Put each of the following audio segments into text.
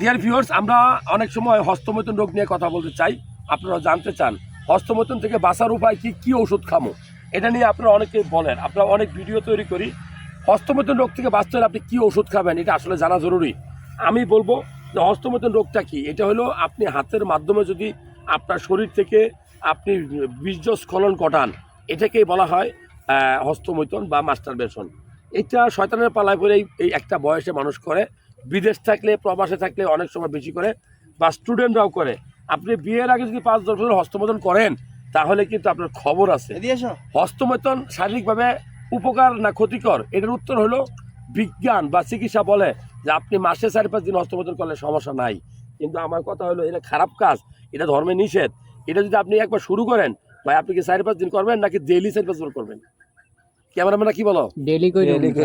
Dear viewers আমরা অনেক সময় হস্তমৈথুন রোগ নিয়ে কথা বলতে চাই। আপনারা জানতে চান হস্তমৈথুন থেকে বাঁচার উপায় কি? কি ওষুধ খামো এটা নিয়ে আপনারা অনেকেই বলেন। আপনারা অনেক ভিডিও তৈরি করি। হস্তমৈথুন রোগ থেকে বাঁচতে হলে আপনি কি ওষুধ খাবেন? এটা আসলে জানা জরুরি। আমি বলব যে হস্তমৈথুন রোগটা কি? এটা হলো আপনি হাতের মাধ্যমে যদি আপনার শরীর থেকে আপনি বীর্য স্খলন ঘটান এটাকেই বলা হয় হস্তমৈথুন বা মাস্টারবেশন। এটা শয়তানের পালায় পরে এই একটা বয়সে মানুষ করে। বিদেশ থাকলে প্রবাসে থাকলে অনেক সময় বেশি করে বা স্টুডেন্টরাও করে। আপনি বিয়ের আগে যদি পাঁচ দশ বছর হস্তমৈথুন করেন তাহলে কিন্তু আপনার খবর আছে। হস্তমৈথুন শারীরিকভাবে উপকার না ক্ষতিকর? এটার উত্তর হলো বিজ্ঞান বা চিকিৎসা বলে যে আপনি মাসে চার পাঁচ দিন হস্তমৈথুন করলে সমস্যা নাই। কিন্তু আমার কথা হলো এটা খারাপ কাজ এটা ধর্মে নিষেধ। এটা যদি আপনি একবার শুরু করেন ভাই আপনি কি চার পাঁচ দিন করবেন নাকি ডেইলি চার পাঁচ বার করবেন? ক্যামেরাম্যানরা কি বলো? ডেলি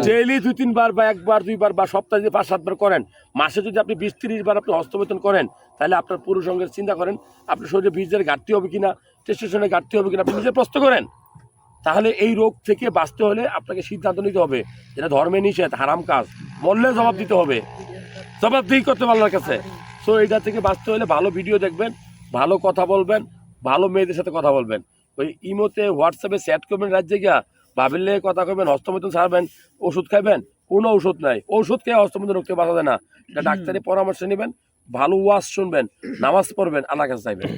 ডেইলি দুই তিনবার বা একবার দুইবার বা সপ্তাহে যদি পাঁচ সাতবার করেন মাসে যদি আপনি বিশ তিরিশ বার আপনি হস্তবেতন করেন তাহলে আপনার চিন্তা করেন আপনার শরীরে বীজের ঘাটতি হবে কিনা টেস্টেশনের ঘাটতি হবে কিনা আপনি নিজে প্রশ্ন করেন। তাহলে এই রোগ থেকে বাঁচতে হলে আপনাকে সিদ্ধান্ত নিতে হবে এটা ধর্মে নিষেধ হারাম কাজ মরলে জবাব দিতে হবে। জবাব দিই করতে আল্লাহর কাছে। তো এটা থেকে বাঁচতে হলে ভালো ভিডিও দেখবেন ভালো কথা বলবেন ভালো মেয়েদের সাথে কথা বলবেন। ওই ইমোতে হোয়াটসঅ্যাপে চ্যাট করবেন রাজ্যে গিয়া ভাবিলে কথা কবেন হস্তমৈথুন ছাড়বেন ওষুধ খাইবেন কোনো ওষুধ নাই। ওষুধ খেয়ে হস্তমৈথুন রোগকে বাঁচা যায় না। এটা ডাক্তারের পরামর্শ নেবেন ভালো ওয়াজ শুনবেন নামাজ পড়বেন আল্লাহ কাছে চাইবেন।